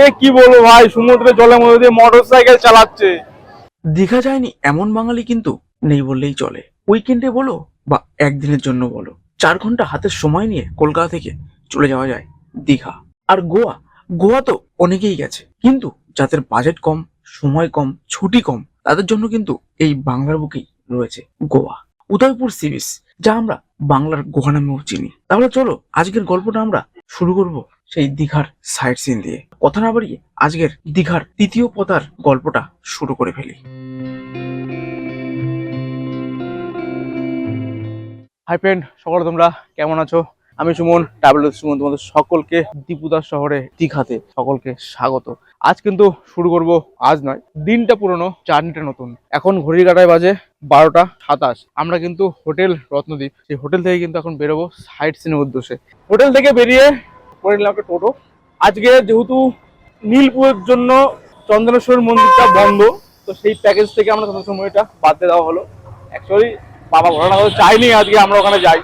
এ কি বলব ভাই সমুদ্রের জলের মধ্যে দিয়ে মোটর সাইকেল চালাচ্ছে। দীঘা যায়নি এমন বাঙালি কিন্তু নেই বললেই চলে। উইকেন্ডে বলো বা একদিনের জন্য বলো। চার ঘণ্টা হাতের সময় নিয়ে কলকাতা থেকে চলে যাওয়া যায় দীঘা। আর গোয়া গোয়া তো অনেকেই গেছে। কিন্তু যাদের বাজেট কম, সময় কম, ছুটি কম, তাদের জন্য কিন্তু এই বাংলার বুকেই রয়েছে গোয়া। উদয়পুর সি যা আমরা বাংলার গোয়া নামেও চিনি। তাহলে চলো, আজকের গল্পটা আমরা শুরু করব সেই দীঘার সাইট সিন দিয়ে। কথা না বাড়িয়ে আজকের দীঘার তৃতীয় পতার গল্পটা শুরু করে ফেলি। হাই ফ্রেন্ড সকলে তোমরা কেমন আছো? আমি সুমন ট্রাভেল সুমন তোমাদের সকলকে দীপুদার শহরে, দীঘাতে সকলকে স্বাগত। আজ কিন্তু শুরু করব, আজ নয়, দিনটা পুরনো, জার্নিটা নতুন। এখন ঘড়ির কাটায় বাজে বারোটা সাতাশ। আমরা কিন্তু হোটেল রত্নদ্বীপ সেই হোটেল থেকে কিন্তু এখন বেরোবো সাইট সিনের উদ্দেশ্যে। হোটেল থেকে বেরিয়ে করে নিলাম একটা টোটো। আজকে যেহেতু নীলপুরের জন্য চন্দনেশ্বর মন্দিরটা বন্ধ, তো সেই প্যাকেজ থেকে আমরা চন্দনেশ্বর মন্দিরটা বাদ দিয়ে দেওয়া হলো। অ্যাকচুয়ালি বাবা ঘটনা কথা চাইনি আজকে আমরা ওখানে যাই।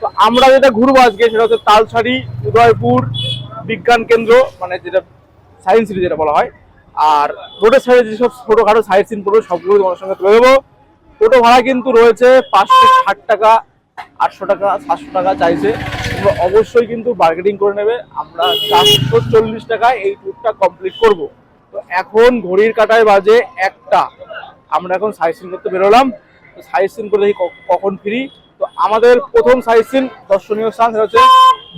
তো আমরা যেটা ঘুরবো আজকে সেটা হচ্ছে তালসারি উদয়পুর বিজ্ঞান কেন্দ্র মানে যেটা সায়েন্স সিটি যেটা বলা হয়। আর রোডের সাইডে যেসব ছোটোখাটো সাইড সিন পড়বে, সবগুলো তোমার সঙ্গে তুলে দেবো টোটো ভাড়া কিন্তু রয়েছে পাঁচশো ষাট টাকা, আটশো টাকা, সাতশো টাকা চাইছে। অবশ্যই কিন্তু বার্গেটিং করে নেবে। আমরা চারশো চল্লিশ টাকায় এই ট্যুরটা কমপ্লিট করব। তো এখন ঘড়ির কাটায় বাজে একটা। আমরা এখন সাইজ সিন করতে বেরোলাম। সাইট সিন করে দেখি কখন ফিরি। তো আমাদের প্রথম সাইট সিন দর্শনীয় স্থান, সেটা হচ্ছে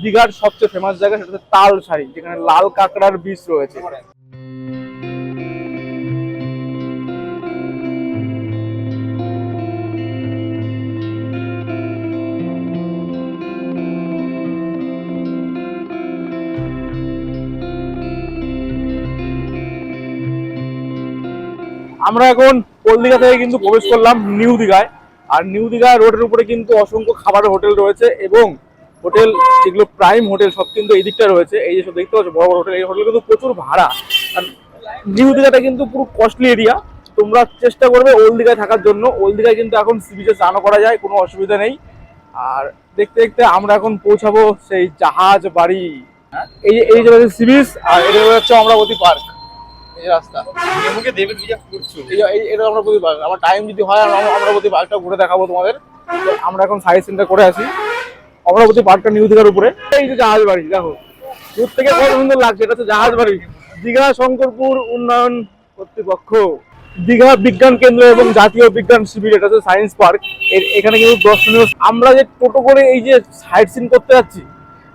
দীঘার সবচেয়ে ফেমাস জায়গা, সেটা হচ্ছে তাল শাড়ি যেখানে লাল কাঁকড়ার বীজ রয়েছে। আমরা এখন ওল্ড দীঘা থেকে কিন্তু প্রবেশ করলাম নিউ দীঘায়। আর নিউ দীঘা রোডের উপরে কিন্তু অসংখ্য খাবারের হোটেল রয়েছে এবং হোটেল যেগুলো প্রাইম হোটেল সব কিন্তু এই দিকটা রয়েছে। এই যে সব দেখতে পাচ্ছ, বড় বড় হোটেল। এই হোটেল কিন্তু প্রচুর ভাড়া। আর নিউ দীঘাটা কিন্তু পুরো কস্টলি এরিয়া তোমরা চেষ্টা করবে ওল্ড দীঘায় থাকার জন্য। ওল্ড দীঘায় কিন্তু এখন সি বিচে স্নানও করা যায়, কোনো অসুবিধা নেই। আর দেখতে দেখতে আমরা এখন পৌঁছাবো সেই জাহাজ বাড়ি। এই যে এই যে সি বিচ আর এটা হচ্ছে অমরাবতী পার্ক। এই রাস্তা। মুখে দেবের পূজা করছ। এই এটা অমরাবতী পার্ক আমার টাইম যদি হয় আমরা অমরাবতী পার্কটা ঘুরে দেখাবো তোমাদের। আমরা এখন সাইড সিনটা করে আসি। অমরাবতী পার্কটা নিউ দীঘার উপরে। এই যে জাহাজ বাড়ি দেখো। দূর থেকে কত সুন্দর লাগছে। এটা হচ্ছে জাহাজ বাড়ি। দীঘা শঙ্করপুর উন্নয়ন কর্তৃপক্ষ। দীঘা বিজ্ঞান কেন্দ্র এবং জাতীয় বিজ্ঞান শিবির এটা হচ্ছে সায়েন্স পার্ক এখানে কিন্তু দর্শনীয় আমরা যে টোটো করে এই যে সাইড সিন করতে যাচ্ছি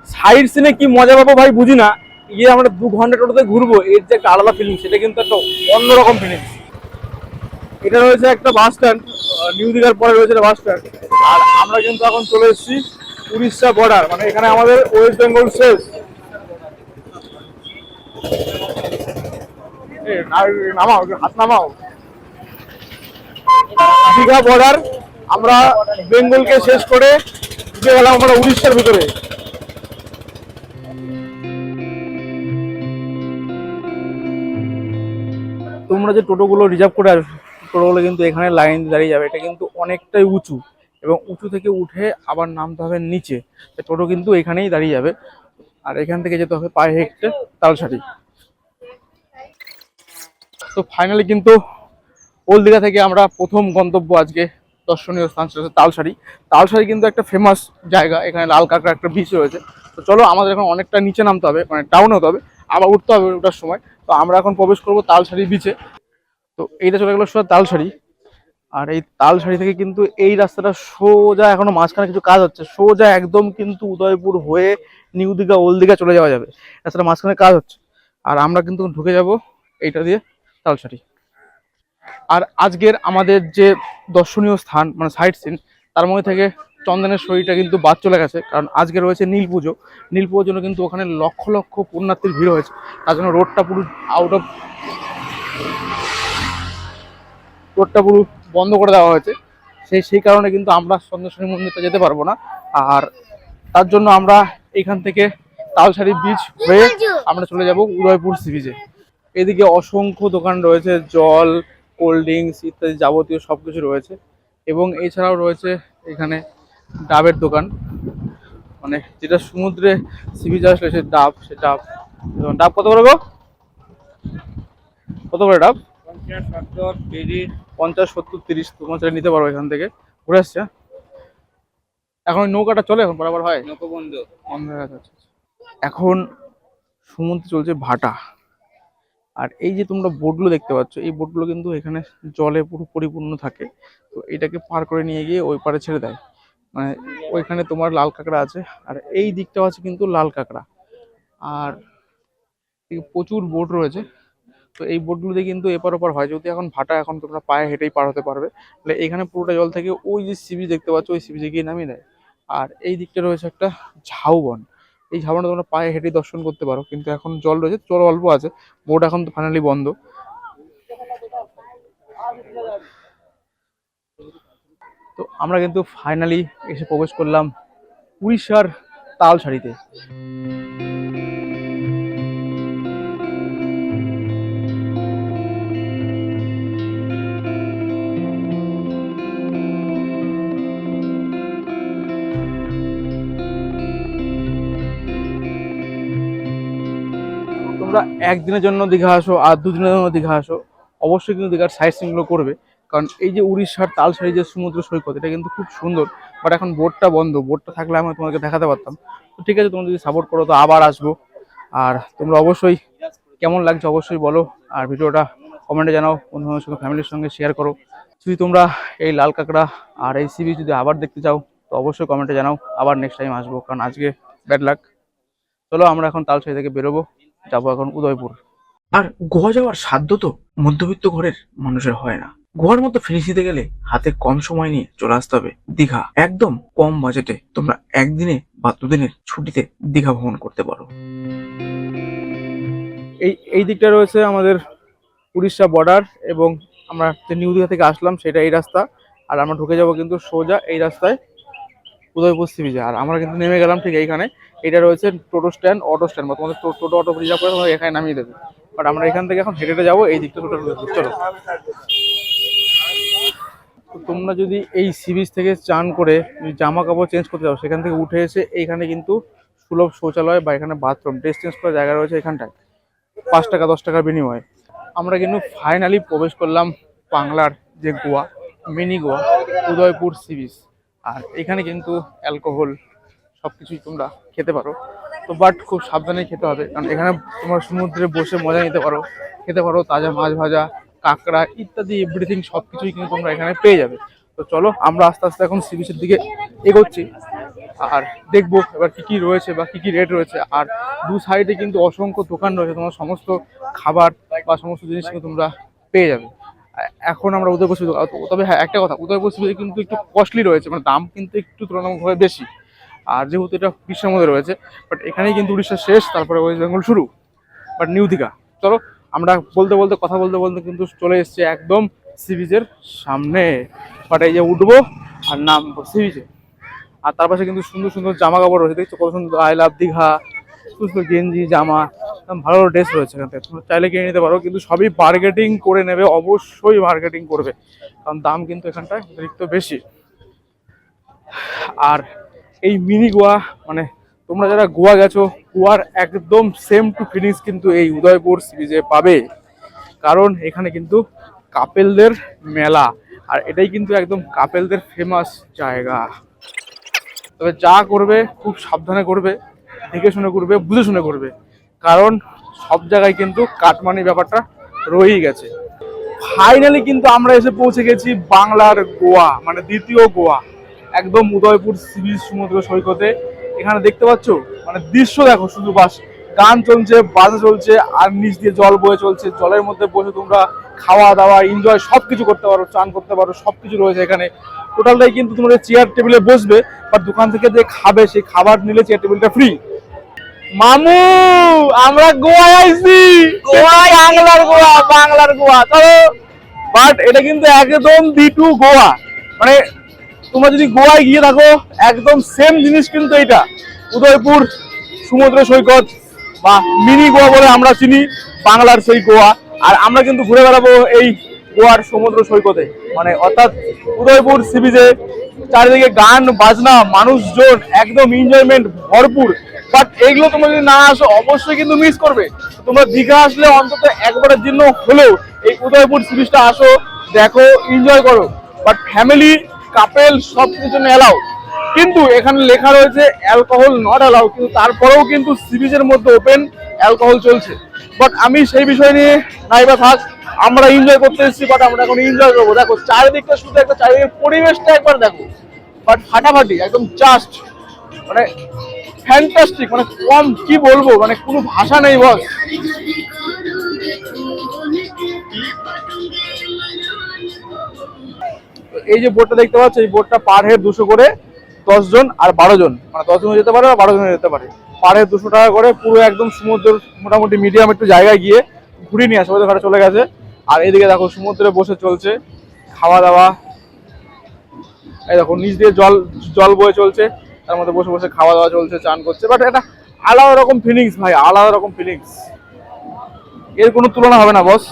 সাইড সিনে কি মজা পাবো ভাই বুঝি না। গিয়ে আমরা দু ঘণ্টা টোটোতে ঘুরবো, এর যে একটা আলাদা ফিলিং সেটা কিন্তু একটা অন্যরকম ফিলিং এটা রয়েছে একটা বাস স্ট্যান্ড নিউ দীঘার পরে রয়েছে বাস স্ট্যান্ড আর আমরা কিন্তু এখন চলে এসেছি উড়িষ্যা বর্ডার মানে এখানে আমাদের ওয়েস্ট বেঙ্গল শেষ। নামাও হাত নামাও। দীঘা বর্ডার আমরা বেঙ্গলকে শেষ করে গেলাম আমরা উড়িষ্যার ভিতরে। তোমরা যে টোটোগুলো রিজার্ভ করে টোটোগুলো কিন্তু এখানে লাইন দাঁড়িয়ে যাবে। এটা কিন্তু অনেকটাই উঁচু এবং উঁচু থেকে উঠে আবার নামতে হবে নিচে। টোটো কিন্তু এখানেই দাঁড়িয়ে যাবে। আর এখান থেকে যেতে হবে পায়ে হেঁটে তালসারি তো ফাইনালি কিন্তু ওল্ড দীঘা থেকে আমরা প্রথম গন্তব্য আজকে দর্শনীয় স্থান সেটা তালসারি তালসারি কিন্তু একটা ফেমাস জায়গা। এখানে লাল কাঁকড়া একটা বিচ রয়েছে। তো চলো আমাদের এখন অনেকটা নিচে নামতে হবে মানে টাউন হতে হবে। আবার উঠতে হবে ওঠার সময়। তো আমরা এখন প্রবেশ করব তালসারি বিচে তো এইটা চলে গেলো সোজা তালসারি আর এই তালসারি থেকে কিন্তু এই রাস্তাটা সোজা এখনও মাঝখানে কিছু কাজ হচ্ছে। সোজা একদম কিন্তু উদয়পুর হয়ে নিউ দীঘা, ওল্ড দীঘা চলে যাওয়া যাবে। রাস্তাটা মাঝখানে কাজ হচ্ছে। আর আমরা কিন্তু ঢুকে যাব এইটা দিয়ে তালসারি আর আজকের আমাদের যে দর্শনীয় স্থান মানে সাইট সিন তার মধ্যে থেকে চন্দনের শরীরটা কিন্তু বাদ চলে গেছে। কারণ আজকে রয়েছে নীল পুজো। নীল পুজোর জন্য কিন্তু ওখানে লক্ষ লক্ষ পুণ্যার্থীর ভিড় হয়েছে। তার জন্য রোডটা পুরো আউট অফ রোডটা পুরো বন্ধ করে দেওয়া হয়েছে। সেই সেই কারণে কিন্তু আমরা চন্দ্রেশ্বরী মন্দিরটা যেতে পারব না। আর তার জন্য আমরা এখান থেকে তালসারি বিচ হয়ে আমরা চলে যাব উদয়পুর সি বিচে এদিকে অসংখ্য দোকান রয়েছে, জল কোল্ড ড্রিঙ্কস ইত্যাদি যাবতীয় সব কিছু রয়েছে। এবং এছাড়াও রয়েছে এখানে ডাবের দোকান। মানে যেটা সমুদ্রে সি বিচ আসলে সে ডাব সে ডাব। ডাব কত করে গো? কত করে ডাব? পঞ্চাশ সত্তর তিরিশ তোমার চাইলে নিতে পারো এখান থেকে। ঘুরে আসছে হ্যাঁ? এখন নৌকাটা চলে এখন বরাবর হয়? নৌকবন্ধু বন্ধ। হয়ে গেছে আচ্ছা, আচ্ছা। এখন সমুদ্রে চলছে ভাটা। আর এই যে তোমরা বোটগুলো দেখতে পাচ্ছ এই বোটগুলো কিন্তু এখানে জলে পুরো পরিপূর্ণ থাকে। তো এটাকে পার করে নিয়ে গিয়ে ওই পারে ছেড়ে দেয়। মানে ওইখানে তোমার লাল কাঁকড়া আছে আর এই দিকটাও আছে কিন্তু লাল কাঁকড়া। আর প্রচুর বোট রয়েছে। তো এই বোটগুলোতে কিন্তু এপার ওপার হয়। যদি এখন ভাটা, এখন তোমরা পায়ে হেঁটেই পার হতে পারবে। তাহলে এখানে পুরোটা জল থেকে ওই যে সিবি দেখতে পাচ্ছ, ওই সিবিজে গিয়ে নামিয়ে দেয় আর এই দিকটা রয়েছে একটা ঝাউবন। এই ঝাউবনটা তোমরা পায়ে হেঁটেই দর্শন করতে পারো। কিন্তু এখন জল রয়েছে, জল অল্প আছে। বোট এখন তো ফাইনালি বন্ধ। তো আমরা কিন্তু ফাইনালি এসে প্রবেশ করলাম উড়িষ্যার তালসারিতে তোমরা একদিনের জন্য দীঘা আসো আর দুদিনের জন্য দীঘা আসো, অবশ্যই কিন্তু দীঘার সাইট সিনগুলো করবে। কারণ এই যে উড়িষ্যার তালসারি যে সমুদ্র সৈকত, এটা কিন্তু খুব সুন্দর। বাট এখন বোটটা বন্ধ বোটটা থাকলে আমি তোমাকে দেখাতে পারতাম। তো ঠিক আছে তোমরা যদি সাপোর্ট করো তো আবার আসব। আর তোমরা অবশ্যই কেমন লাগছে অবশ্যই বলো। আর ভিডিওটা কমেন্টে জানাও বন্ধুদের সঙ্গে ফ্যামিলির সঙ্গে শেয়ার করো। যদি তোমরা এই লাল কাঁকড়া আর এই সিবি যদি আবার দেখতে চাও, তো অবশ্যই কমেন্টে জানাও। আবার নেক্সট টাইম আসব, কারণ আজকে ব্যাড লাক চলো, আমরা এখন তালসারি থেকে বেরোবো। যাব এখন উদয়পুর। আর গোয়া যাওয়ার সাধ্য তো মধ্যবিত্ত ঘরের মানুষের হয় না। গোয়ার মতো ফিনিশ দিতে গেলে হাতে কম সময় নিয়ে চলে আসতে হবে দীঘা। একদম কম বাজেটে তোমরা একদিনে বা দুদিনের ছুটিতে দীঘা ভ্রমণ করতে পারো। এই এই দিকটা রয়েছে আমাদের উড়িষ্যা বর্ডার এবং আমরা যে নিউ দীঘা থেকে আসলাম সেটা এই রাস্তা। আর আমরা ঢুকে যাব কিন্তু সোজা এই রাস্তায় উদয়পুর সি বিচে আর আমরা কিন্তু নেমে গেলাম ঠিক এইখানে। এটা রয়েছে টোটো স্ট্যান্ড, অটো স্ট্যান্ড। বা তোমাদের টোটো, অটো রিজার্ভ করে তোমাদের এখানে নামিয়ে দেবে। বাট আমরা এখান থেকে এখন হেঁটে যাব, এই দিকটা টোটো চলো। তোমরা যদি এই সি বিচ থেকে চান করে জামা কাপড় চেঞ্জ করতে যাও, সেখান থেকে উঠে এসে এইখানে কিন্তু সুলভ শৌচালয় বা এখানে বাথরুম ড্রেস চেঞ্জ করার জায়গা রয়েছে এখানটায়। পাঁচ টাকা, দশ টাকার বিনিময়ে। আমরা কিন্তু ফাইনালি প্রবেশ করলাম বাংলার যে Goa mini Goa, Udaipur sea beach আর এখানে কিন্তু অ্যালকোহল সব কিছুই তোমরা খেতে পারো। তো বাট খুব সাবধানে খেতে হবে। কারণ এখানে তোমরা সমুদ্রে বসে মজা নিতে পারো। খেতে পারো তাজা মাছ ভাজা, কাঁকড়া ইত্যাদি এভরিথিং সব কিছুই কিন্তু তোমরা এখানে পেয়ে যাবে। তো চলো, আমরা আস্তে আস্তে এখন সি বিচের দিকে এগোচ্ছি। আর দেখব এবার কি কি রয়েছে বা কি কি রেট রয়েছে। আর দু সাইডে কিন্তু অসংখ্য দোকান রয়েছে। তোমার সমস্ত খাবার বা সমস্ত জিনিস কিন্তু তোমরা পেয়ে যাবে। এখন আমরা উদয়পুর তবে হ্যাঁ একটা কথা, উদয়পুর কিন্তু একটু কস্টলি রয়েছে। মানে দাম কিন্তু একটু তুলনামূলকভাবে বেশি। আর যেহেতু এটা উড়িষ্যার মধ্যে রয়েছে বাট এখানেই কিন্তু উড়িষ্যা শেষ, তারপরে ওয়েস্ট বেঙ্গল শুরু। বাট নিউ দীঘা। চলো, আমরা বলতে বলতে, কথা বলতে বলতে কিন্তু চলে এসেছি একদম সি বিচের সামনে। বাট এই যে উঠবো, আর নামবো সি বিচে আর তার পাশে কিন্তু সুন্দর সুন্দর জামা কাপড় রয়েছে, দেখছ কত সুন্দর আই লাভ দীঘা, সুন্দর গেঞ্জি, জামা, একদম ভালো ভালো ড্রেস রয়েছে এখান থেকে। তোমরা চাইলে কিনে নিতে পারো, কিন্তু সবই মার্কেটিং করে নেবে, অবশ্যই মার্কেটিং করবে। কারণ দাম কিন্তু এখানটায় অতিরিক্ত বেশি। আর এই মিনি গোয়া মানে তোমরা যারা গোয়া গেছো, গোয়ার একদম সেম টু ফিনিশ কিন্তু এই উদয়পুর সিরিজে পাবে। কারণ এখানে কিন্তু কাপেলদের মেলা, আর এটাই কিন্তু একদম কাপেলদের ফেমাস জায়গা। তবে যা করবে, খুব সাবধানে করবে, দেখে শুনে করবে, বুঝে শুনে করবে। কারণ সব জায়গায় কিন্তু কাটমানি ব্যাপারটা রয়েই গেছে। ফাইনালি কিন্তু আমরা এসে পৌঁছে গেছি বাংলার গোয়া মানে দ্বিতীয় গোয়া। একদম উদয়পুর সি বিচ সমুদ্র সৈকতে। এখানে দেখতে পাচ্ছ? মানে দৃশ্য দেখো শুধু বাস। গান চলছে বাজা চলছে আর নিচ দিয়ে জল বয়ে চলছে। জলের মধ্যে বসে তোমরা খাওয়া দাওয়া এনজয় সব কিছু করতে পারো চান করতে পারো সব কিছু রয়েছে এখানে। টোটালটাই কিন্তু তোমরা চেয়ার টেবিলে বসবে বা দোকান থেকে যে খাবে সেই খাবার নিলে চেয়ার টেবিলটা ফ্রি মামু আমরা গোয়ায় আইছি। গোয়ায় বাংলার গোয়া বাংলার গোয়া চলো। বাট এটা কিন্তু একদম দিটু গোয়া। মানে তোমরা যদি গোয়ায় গিয়ে থাকো একদম সেম জিনিস কিন্তু এটা উদয়পুর, সমুদ্র সৈকত বা মিনি গোয়া বলে আমরা চিনি, বাংলার সেই গোয়া। আর আমরা কিন্তু ঘুরে বেড়াবো এই গোয়ার সমুদ্র সৈকতে। মানে অর্থাৎ উদয়পুর সি বিচে চারিদিকে গান, বাজনা, মানুষজন, একদম এনজয়মেন্ট ভরপুর। বাট এইগুলো তোমরা যদি না আসো, অবশ্যই কিন্তু মিস করবে। তোমরা দীঘা আসলে অন্তত একবারের জন্য হলেও এই উদয়পুর সি বিচটা আসো, দেখো এনজয় করো। বাট ফ্যামিলি কাপেল সব কিছুর জন্য অ্যালাউ কিন্তু এখানে লেখা রয়েছে, অ্যালকোহল নট অ্যালাউ কিন্তু তারপরেও কিন্তু সি বিচের মধ্যে ওপেন অ্যালকোহল চলছে। বাট আমি সেই বিষয় নিয়ে নাইবা থাক, আমরা এনজয় করতে এসেছি বাট আমরা এখন এনজয় করব। দেখো, চারিদিকটা শুধু একটা চারিদিকের পরিবেশটা একবার দেখো। বাট ফাটাফাটি, একদম জাস্ট মানে ফ্যান্টাস্টিক মানে কম কি বলব মানে কোনো ভাষা নেই বস। এই যে বোটটা দেখতে পাচ্ছ, এই বোটটা পার হেড দুশো করে দশ জন আর বারো জন। মানে দশ জন যেতে পারে আর বারো জন যেতে পারে। পার হেড দুশো টাকা করে পুরো একদম সমুদ্র মোটামুটি মিডিয়াম একটু জায়গায় গিয়ে ঘুরিয়ে নিয়ে আসে ওদের ঘরে চলে গেছে। আর এদিকে দেখো, সমুদ্রে বসে চলছে, খাওয়া দাওয়া। এই দেখো, নিচ দিয়ে জল জল বয়ে চলছে, তার মধ্যে বসে বসে খাওয়া দাওয়া চলছে, চান করছে। বাট এটা আলাদা রকম ফিলিংস ভাই, আলাদা রকম ফিলিংস এর কোনো তুলনা হবে না বস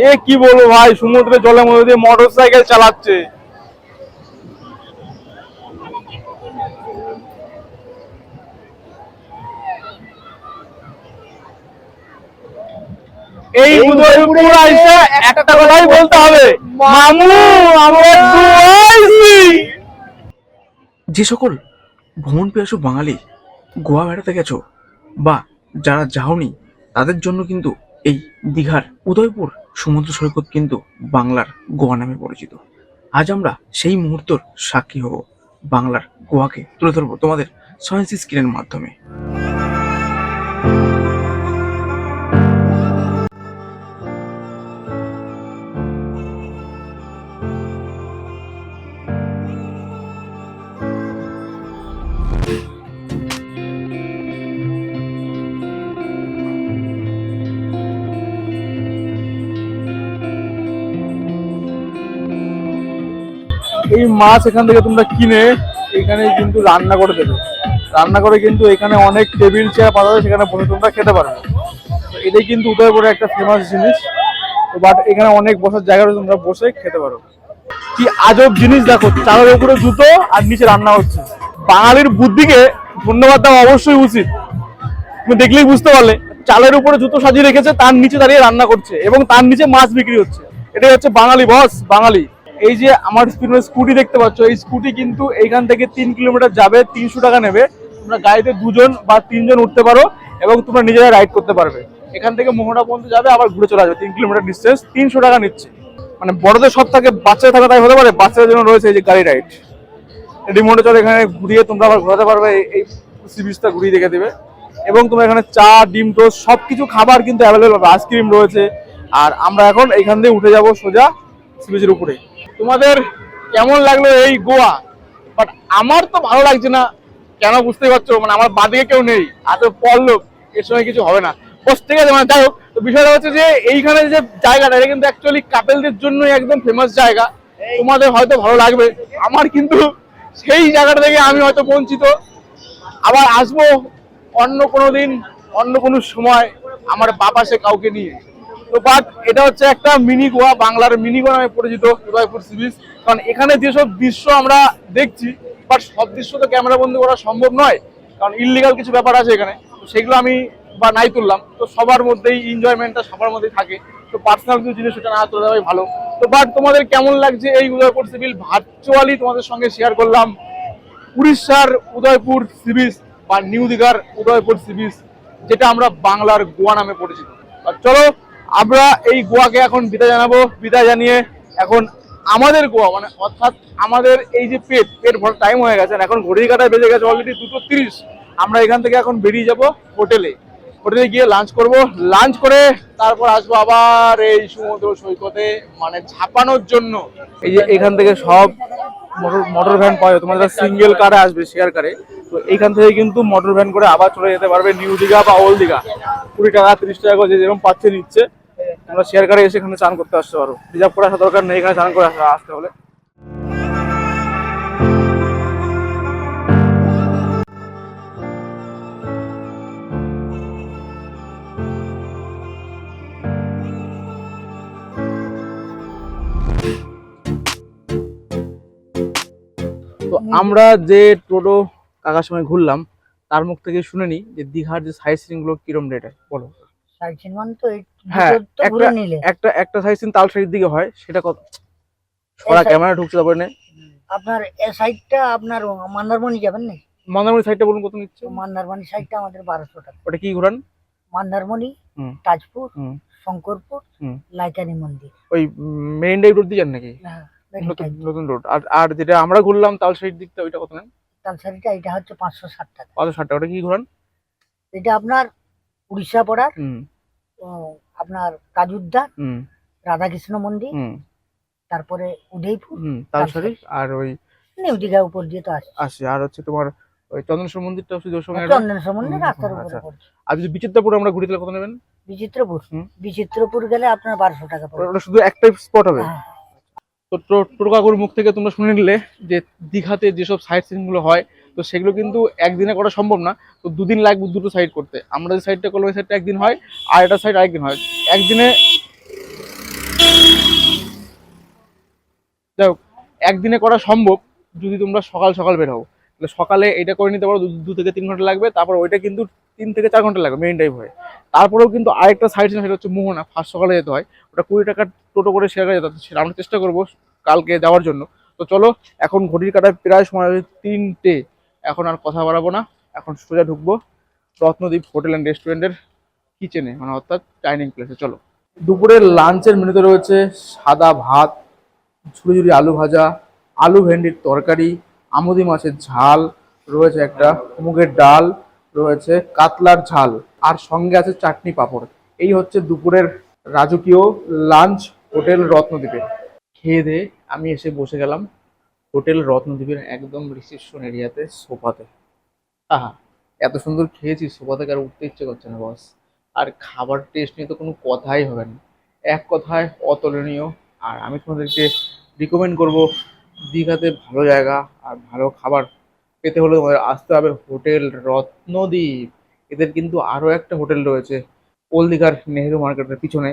এ কি বলব ভাই? সমুদ্রের জলের মধ্যে দিয়ে মোটর সাইকেল চালাচ্ছে। এই উদয়পুর আইসে একটা কথাই বলতে হবে। মামু আমরা যে সকল ভ্রমণ পেয়েছ বাঙালি গোয়া বেড়াতে গেছো বা যারা যাওনি তাদের জন্য কিন্তু এই দীঘার উদয়পুর সমুদ্র সৈকত কিন্তু বাংলার গোয়া নামে পরিচিত। আজ আমরা সেই মুহূর্তর সাক্ষী হব বাংলার গোয়াকে তুলে ধরবো তোমাদের সায়েন্স স্ক্রিনের মাধ্যমে। এই মাছ এখান থেকে তোমরা কিনে এখানে কিন্তু রান্না করে দেবে। রান্না করে কিন্তু এখানে অনেক টেবিল, চেয়ার পাতা যায় সেখানে বসে তোমরা খেতে পারবে। তো এটাই কিন্তু উদয়পুরে একটা ফেমাস জিনিস। বাট এখানে অনেক বসার জায়গা রয়েছে, তোমরা বসে খেতে পারো। কি আজব জিনিস দেখো, চালের উপরে জুতো আর নিচে রান্না হচ্ছে। বাঙালির বুদ্ধিকে ধন্যবাদ দেওয়া অবশ্যই উচিত। তুমি দেখলেই বুঝতে পারলে, চালের উপরে জুতো সাজিয়ে রেখেছে, তার নিচে দাঁড়িয়ে রান্না করছে এবং তার নিচে মাছ বিক্রি হচ্ছে। এটাই হচ্ছে বাঙালি বস বাঙালি। এই যে আমার স্পিডে স্কুটি দেখতে পাচ্ছ, এই স্কুটি কিন্তু এইখান থেকে তিন কিলোমিটার যাবে, তিনশো টাকা নেবে। তোমরা গাড়িতে দুজন বা তিনজন উঠতে পারো এবং তোমরা নিজেরা রাইড করতে পারবে। এখান থেকে মোহনা পর্যন্ত যাবে, আবার ঘুরে চলে আসবে। তিন কিলোমিটার ডিস্টেন্স তিনশো টাকা নিচ্ছে। মানে বড়দের সব থাকে বাচ্চাদের থাকে তাই হতে পারে, বাচ্চাদের জন্য রয়েছে এই যে গাড়ি রাইড রিমোটে চলে, এখানে ঘুরিয়ে তোমরা আবার ঘোরাতে পারবে, এই- সি বিচটা ঘুরিয়ে দেখে দেবে। এবং তোমরা এখানে চা, ডিম টোস্ট সব কিছু খাবার কিন্তু অ্যাভেলেবল আইসক্রিম রয়েছে। আর আমরা এখন এইখান দিয়ে উঠে যাব সোজা সি বিচের উপরে। তোমাদের কেমন লাগল এই গোয়া? বাট আমার তো ভালো লাগছে না। কেন বুঝতেই পারছ? মানে আমার বাদিকে কেউ নেই। এত পড়লোক এর সময় কিছু হবে না। বস ঠিক আছে মানে যাই হোক, তো বিষয়টা হচ্ছে যে, এইখানে যে জায়গাটা, এটা কিন্তু অ্যাকচুয়ালি কাপেলদের জন্যই একদম ফেমাস জায়গা। তোমাদের হয়তো ভালো লাগবে। আমার কিন্তু সেই জায়গাটা থেকে আমি হয়তো বঞ্চিত। আবার আসব অন্য কোনো দিন, অন্য কোনো সময় আমার বাবা সে কাউকে নিয়ে। তো বাট এটা হচ্ছে একটা মিনি গোয়া, বাংলার মিনি গোয়া নামে পরিচিত উদয়পুর সি বিচ কারণ এখানে যেসব দৃশ্য আমরা দেখছি বাট সব দৃশ্য তো ক্যামেরা বন্দি করা সম্ভব নয়, কারণ ইলিগাল কিছু ব্যাপার আছে এখানে। তো সেগুলো আমি বা নাই তুললাম। তো সবার মধ্যেই এনজয়মেন্টটা সবার মধ্যেই থাকে। তো পার্সোনাল কিছু জিনিস সেটা না তুলে দেওয়াই ভালো। তো বাট তোমাদের কেমন লাগছে এই উদয়পুর সিভিল ভার্চুয়ালি তোমাদের সঙ্গে শেয়ার করলাম। উড়িষ্যার উদয়পুর সি বিচ বা নিউ দীঘার উদয়পুর সি বিচ যেটা আমরা বাংলার গোয়া নামে পরিচিত। চলো আমরা এই গোয়াকে এখন বিদায় জানাব। বিদায় জানিয়ে এখন আমাদের গোয়া মানে অর্থাৎ আমাদের এই যে পেট পেট ভরা টাইম হয়ে গেছে এখন ঘড়ির কাটায় বেজে গেছে অলরেডি দুটো তিরিশ। আমরা এখান থেকে এখন বেরিয়ে যাব হোটেলে। হোটেলে গিয়ে লাঞ্চ করব। লাঞ্চ করে তারপর আসব আবার এই সমুদ্র সৈকতে মানে ঝাপানোর জন্য। এই যে এখান থেকে সব মোটর মোটর ভ্যান পাওয়া যায় তোমার সিঙ্গেল কারে আসবে শেয়ার কারে তো এইখান থেকে কিন্তু মোটর ভ্যান করে আবার চলে যেতে পারবে নিউ দীঘা বা ওল্ড দীঘা। কুড়ি টাকা, তিরিশ টাকা করে যেরকম পাচ্ছে নিচ্ছে। আমরা শেয়ার করে এসে এখানে চান করতে আসতে পারো। রিজার্ভ করে আসা দরকার নেই, এখানে চান করে আসতে হলে। তো আমরা যে টোটো কাকার সময় ঘুরলাম তার মুখ থেকে শুনে নি যে দীঘার যে সাইড সিনগুলো কিরম রেটে বলো। মানে হ্যাঁ, একটা সিন দিকে হয় সেটা কত? সরা ক্যামেরা ঢুকছে তারপরে নে। আপনার এ সাইডটা আপনার মান্দারমণি যাবেন না? মন্দারমণি সাইডটা বলুন কত নিচ্ছে? তো মান্দারমণি সাইডটা আমাদের বারোশো টাকা। ওটা কি ঘোরান? মান্দারমণি হুম। তাজপুর। শঙ্করপুর। লাইকানি মন্দির। ওই মেইন রোড দিয়ে যান নাকি? হ্যাঁ নতুন রোড আর আর যেটা আমরা ঘুরলাম তালসারির দিকটা ওইটা কত নেন? তালসারিটা এটা হচ্ছে পাঁচশো ষাট টাকা। পাঁচশো ষাট টাকা কি ঘোরান? এটা আপনার উড়িষ্যা পড়ার হুম। আপনার কাজুদ্দার হুম। রাধাকৃষ্ণ মন্দির হুম। তারপরে উদয়পুর হুম তালসারি আর ওই নিউ দীঘা উপর দিয়ে তো আসে আর হচ্ছে তোমার ওই চন্দনেশ্বর মন্দিরটা হচ্ছে সঙ্গে চন্দনেশ্বর মন্দির রাস্তার উপরে আচ্ছা। আর যদি বিচিত্রপুর আমরা ঘুরি তাহলে কত নেবেন? বিচিত্রপুর। হুম। বিচিত্রপুর গেলে আপনার বারোশো টাকা পড়বে। ওটা শুধু একটাই স্পট হবে? হ্যাঁ। তো টো- টোটো কাকুর মুখ থেকে তোমরা শুনে নিলে যে দীঘাতে যেসব সাইড সিনগুলো হয়, তো সেগুলো কিন্তু একদিনে করা সম্ভব না। তো দুদিন লাগবে দুটো সাইড করতে। আমরা যে সাইডটা করলাম, ওই সাইডটা একদিন হয়, আর এটা সাইড আরেকদিন হয়। একদিনে যাই হোক, একদিনে করা সম্ভব যদি তোমরা সকাল সকাল বের হও। তাহলে সকালে এটা করে নিতে পারো, দু- দু থেকে তিন ঘণ্টা লাগবে, তারপর ওইটা কিন্তু তিন থেকে চার ঘণ্টা লাগবে মেইন ড্রাইভ হয়ে। তারপরেও কিন্তু আরেকটা সাইড সেটা হচ্ছে মোহনা ফার্স্ট সকালে যেতে হয়। ওটা কুড়ি টাকার টোটো করে সেরা যেতে হয়। সেটা আমরা চেষ্টা করব কালকে যাওয়ার জন্য। তো চলো, এখন ঘড়ির কাটায় প্রায় সময় তিনটে। এখন আর কথা বাড়াবো না, এখন সোজা ঢুকবো রত্নদ্বীপ হোটেল অ্যান্ড রেস্টুরেন্টের কিচেনে মানে অর্থাৎ ডাইনিং প্লেসে। চলো। দুপুরের লাঞ্চের মেনুতে রয়েছে সাদা ভাত ঝুড়ি ঝুড়ি আলু ভাজা, আলু ভেন্ডির তরকারি, আমুদি মাছের ঝাল, রয়েছে একটা মুগের ডাল, রয়েছে কাতলার ঝাল, আর সঙ্গে আছে চাটনি পাঁপড়। এই হচ্ছে দুপুরের রাজকীয় লাঞ্চ। হোটেল রত্নদ্বীপে। খেয়ে দিয়ে আমি এসে বসে গেলাম হোটেল রত্নদ্বীপের একদম রিসেপশন এরিয়াতে সোফাতে। আহা, এত সুন্দর খেয়েছি সোফা থেকে আর উঠতে ইচ্ছে করছে না বস আর খাবার টেস্ট নিয়ে তো কোনো কথাই হবে না। এক কথায় অতুলনীয়। আর আমি তোমাদেরকে রিকমেন্ড করব, দীঘাতে ভালো জায়গা আর ভালো খাবার। পেতে হলে তোমাদের আসতে হবে হোটেল রত্নদ্বীপ। এদের কিন্তু আরও একটা হোটেল রয়েছে ওল্ড দীঘার নেহেরু মার্কেটের পিছনে।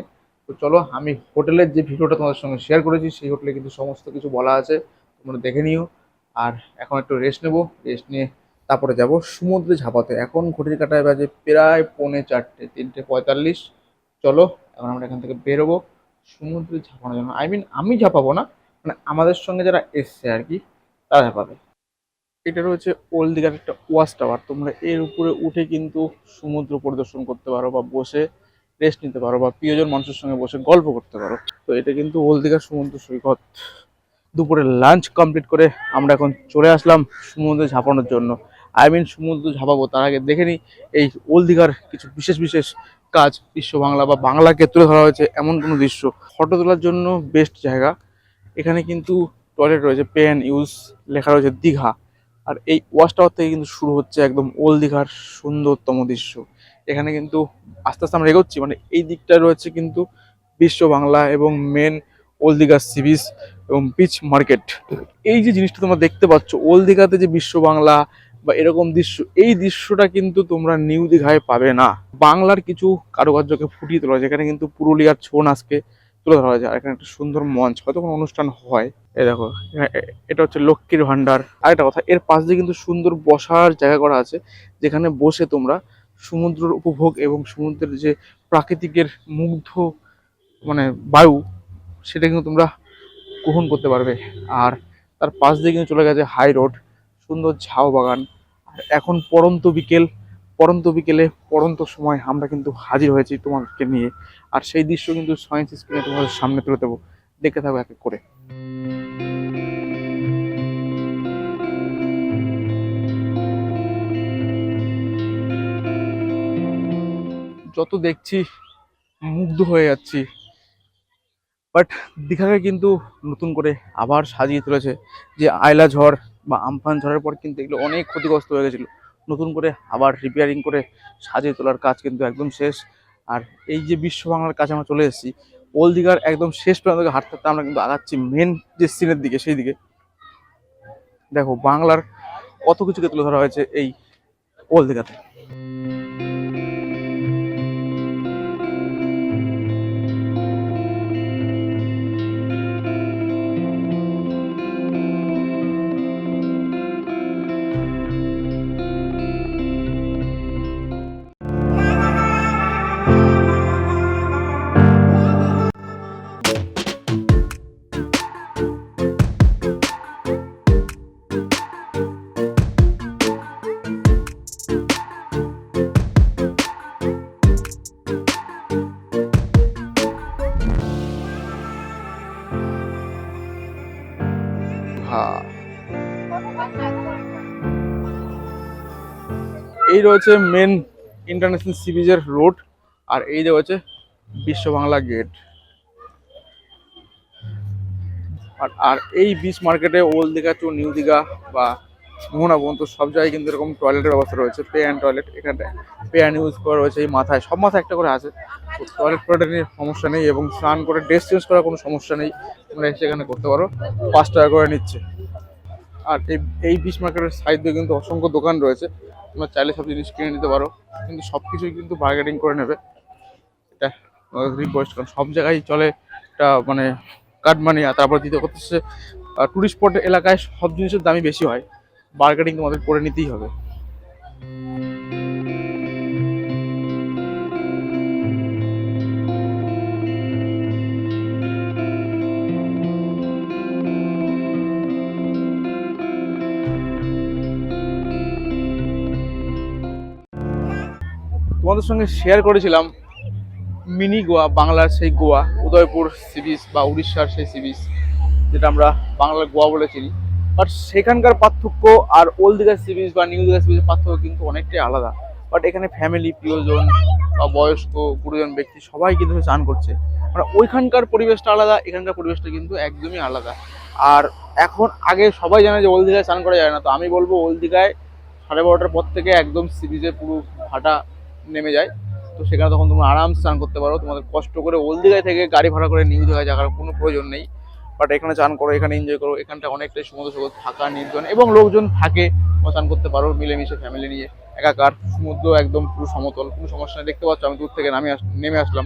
তো চলো, আমি হোটেলের যে ভিডিওটা তোমাদের সঙ্গে শেয়ার করেছি, সেই হোটেলে কিন্তু সমস্ত কিছু বলা আছে, তোমরা দেখে নিও। আর এখন একটু রেস্ট নেব রেস্ট নিয়ে তারপরে যাব সমুদ্রে ঝাঁপাতে। এখন ঘটির কাটায় বাজে প্রায় পৌনে চারটে, তিনটে পঁয়তাল্লিশ। চলো, এখন আমরা এখান থেকে বেরোবো সমুদ্রে ঝাঁপানোর জন্য। আই মিন আমি ঝাঁপাবো না মানে আমাদের সঙ্গে যারা এসছে আর কি, তারা ঝাঁপাবে। এটা রয়েছে ওল্ড দীঘার একটা ওয়াশ টাওয়ার। তোমরা এর উপরে উঠে কিন্তু সমুদ্র পরিদর্শন করতে পারো বা বসে রেস্ট নিতে পারো বা প্রিয়জন মানুষের সঙ্গে বসে গল্প করতে পারো। তো এটা কিন্তু ওল্ড দীঘার সমুদ্র সৈকত। দুপুরে লাঞ্চ কমপ্লিট করে আমরা এখন চলে আসলাম সমুদ্রে ঝাঁপানোর জন্য। আই মিন সমুদ্র ঝাঁপাবো, তার আগে দেখে নিই এই ওল্ড দীঘার কিছু বিশেষ বিশেষ কাজ। বিশ্ব বাংলা বা বাংলাকে তুলে ধরা হয়েছে এমন কোনো দৃশ্য। ফটো তোলার জন্য বেস্ট জায়গা। এখানে কিন্তু টয়লেট রয়েছে পেন ইউজ লেখা রয়েছে দীঘা। আর এই ওয়াচ টাওয়ার থেকে কিন্তু শুরু হচ্ছে একদম ওল্ড দীঘার সুন্দরতম দৃশ্য। এখানে কিন্তু আস্তে আস্তে আমরা এগোচ্ছি। মানে এই দিকটা রয়েছে কিন্তু বিশ্ব বাংলা এবং main Old Digha sea beach এবং বিচ মার্কেট এই যে জিনিসটা তোমরা দেখতে পাচ্ছ ওল্ড দীঘাতে যে বিশ্ব বাংলা বা এরকম দৃশ্য, এই দৃশ্যটা কিন্তু তোমরা নিউ দীঘায় পাবে না। বাংলার কিছু কারুকার্যকে ফুটিয়ে তোলা হয় এখানে কিন্তু পুরুলিয়ার ছৌ নাচকে তুলে ধরা হয়েছে। আর এখানে একটা সুন্দর মঞ্চ। হয়তো কোনো অনুষ্ঠান হয়? দেখো, এ- এ- এটা হচ্ছে লক্ষ্মীর ভান্ডার আর একটা কথা, এর পাশ দিয়ে কিন্তু সুন্দর বসার জায়গা করা আছে, যেখানে বসে তোমরা সমুদ্রের উপভোগ এবং সমুদ্রের যে প্রাকৃতিকের মুগ্ধ মানে বায়ু, সেটা কিন্তু তোমরা গ্রহণ করতে পারবে। আর তার পাশ দিয়ে কিন্তু চলে গেছে হাই রোড সুন্দর ঝাউ বাগান। আর এখন পরন্ত বিকেল, পরন্ত বিকেলে, পরন্ত সময় আমরা কিন্তু হাজির হয়েছি তোমাদেরকে নিয়ে। আর সেই দৃশ্য কিন্তু সায়েন্স স্ক্রিনে তোমাদের সামনে তুলে দেবো। দেখে থাকো এক এক করে। যত দেখছি, মুগ্ধ হয়ে যাচ্ছি। বাট দীঘাকে কিন্তু নতুন করে আবার সাজিয়ে তুলেছে যে আয়লা ঝড় বা আমফান ঝড়ের পর কিন্তু এগুলো অনেক ক্ষতিগ্রস্ত হয়ে গেছিল। নতুন করে আবার রিপেয়ারিং করে সাজিয়ে তোলার কাজ কিন্তু একদম শেষ। আর এই যে বিশ্ব বাংলার কাছে আমরা চলে এসেছি, ওল দীঘার একদম শেষ পর্যন্ত হাঁটতে হাঁটতে আমরা কিন্তু আগাচ্ছি মেন যে সিনের দিকে, সেই দিকে। দেখো, বাংলার কত কিছুকে তুলে ধরা হয়েছে এই ওল দীঘাতে। এই রয়েছে মেন ইন্টারন্যাশনাল সি বিচের রোড আর এই রয়েছে বিশ্ব বাংলা গেট আর আর এই বিচ মার্কেটে old Digha to new Digha বা মোহনা পর্যন্ত সব জায়গায় কিন্তু এরকম টয়লেটের ব্যবস্থা রয়েছে পে অ্যান্ড টয়লেট এখানে পে অ্যান্ড ইউজ করা রয়েছে এই মাথায়, সব মাথায় একটা করে আছে। টয়লেট ফয়লেট নিয়ে সমস্যা নেই এবং স্নান করে ড্রেস চেঞ্জ করার কোনো সমস্যা নেই, তোমরা এসে এখানে করতে পারো, পাঁচ টাকা করে নিচ্ছে। আর এই এই বিচ মার্কেটের সাইড দিয়ে কিন্তু অসংখ্য দোকান রয়েছে তোমরা চাইলে সব জিনিস কিনে নিতে পারো। কিন্তু সব কিছুই কিন্তু বার্গেটিং করে নেবে। এটা রিকোয়েস্ট কারণ সব জায়গায় চলে এটা মানে কাটমানি আর তারপর দ্বিতীয় করতেছে টুরিস্ট স্পট এলাকায় সব জিনিসের দামই বেশি হয়। বার্গেটিং তোমাদের করে নিতেই হবে। তোমাদের সঙ্গে শেয়ার করেছিলাম মিনি গোয়া, বাংলার সেই গোয়া, উদয়পুর সি বিচ বা উড়িষ্যার সেই সি বিচ যেটা আমরা বাংলার গোয়া বলে চিনি। বাট সেখানকার পার্থক্য আর ওল্ড দীঘা সি বিচ বা নিউ দীঘা সি বিচের পার্থক্য কিন্তু অনেকটাই আলাদা। বাট এখানে ফ্যামিলি প্রিয়জন বা বয়স্ক, গুরুজন ব্যক্তি সবাই কিন্তু চান করছে। মানে ওইখানকার পরিবেশটা আলাদা, এখানকার পরিবেশটা কিন্তু একদমই আলাদা। আর এখন আগে সবাই জানে যে ওল্ড দীঘায় চান করা যায় না। তো আমি বলব ওল্ড দীঘায় সাড়ে বারোটার পর থেকে একদম সি বিচে পুরো ভাটা নেমে যায়। তো সেখানে তখন তোমরা আরামসে চান করতে পারো। তোমাদের কষ্ট করে ওল্ড দীঘায় থেকে গাড়ি ভাড়া করে নিউ দীঘায় যাওয়ার কোনো প্রয়োজন নেই। বাট এখানে চান করো, এখানে এনজয় করো। এখানটা অনেকটাই সমুদ্র সৈকত ফাঁকা নির্জন এবং লোকজন থাকে। চান করতে পারো মিলেমিশে ফ্যামিলি নিয়ে, একাকার। সমুদ্র একদম পুরো সমতল, কোনো সমস্যা নেই। দেখতে পাচ্ছ, আমি দূর থেকে নামে নেমে আসলাম।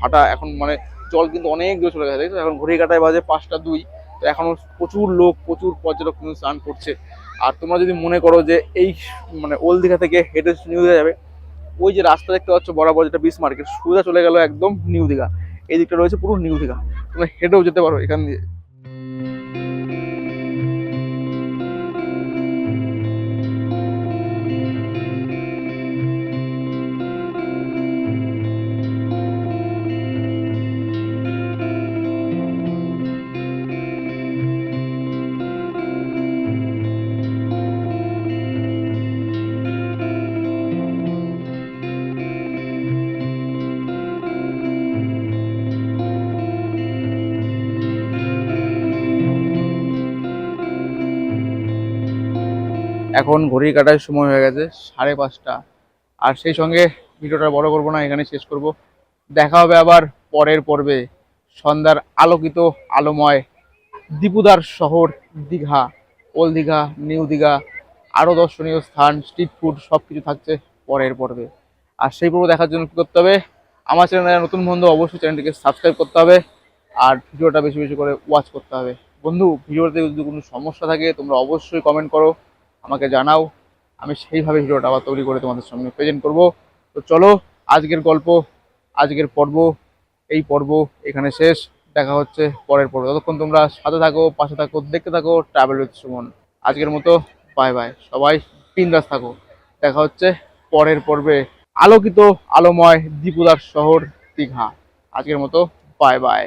ভাটা এখন মানে জল কিন্তু অনেক দূরে চলে গেছে এখন ঘড়ি কাটায় বাজে পাঁচটা দুই। তো এখনও প্রচুর লোক, প্রচুর পর্যটক কিন্তু স্নান করছে। আর তোমরা যদি মনে করো যে এই মানে ওল দীঘা থেকে হেঁটে নিউ যাবে ওই যে রাস্তা দেখতে পাচ্ছ, বরাবর যেটা বিস মার্কেট সোজা চলে গেল একদম নিউ দীঘা। এই দিকটা রয়েছে পুরো নিউ দীঘা। তোমরা হেঁটেও যেতে পারো এখান দিয়ে। এখন ঘড়ি কাটার সময় হয়ে গেছে সাড়ে পাঁচটা। আর সেই সঙ্গে ভিডিওটা বড় করব না এখানে শেষ করব। দেখা হবে আবার পরের পর্বে। সন্ধ্যার আলোকিত আলোময় দীপুদার শহর, দীঘা, ওল দীঘা, নিউ দীঘা আরও দর্শনীয় স্থান, স্ট্রিট ফুড সব কিছু থাকছে পরের পর্বে। আর সেই পর্ব দেখার জন্য কী করতে হবে? আমার চ্যানেলে নতুন বন্ধু, অবশ্যই চ্যানেলটিকে সাবস্ক্রাইব করতে হবে। আর ভিডিওটা বেশি বেশি করে ওয়াচ করতে হবে। বন্ধু, ভিডিওতে যদি কোনো সমস্যা থাকে, তোমরা অবশ্যই কমেন্ট করো। আমাকে জানাও। আমি সেইভাবে হিরোটা আবার তৈরি করে তোমাদের সামনে প্রেজেন্ট করব। তো চলো, আজকের গল্প, আজকের পর্ব, এই পর্ব এখানে শেষ। দেখা হচ্ছে পরের পর্ব। ততক্ষণ তোমরা সাথে থাকো, পাশে থাকো, দেখতে থাকো ট্রাভেল উইথ সুমন আজকের মতো বাই বাই সবাই বিন্দাস থাকো। দেখা হচ্ছে পরের পর্বে। আলোকিত, আলোময় দীপুদার শহর, দীঘা। আজকের মতো বাই বাই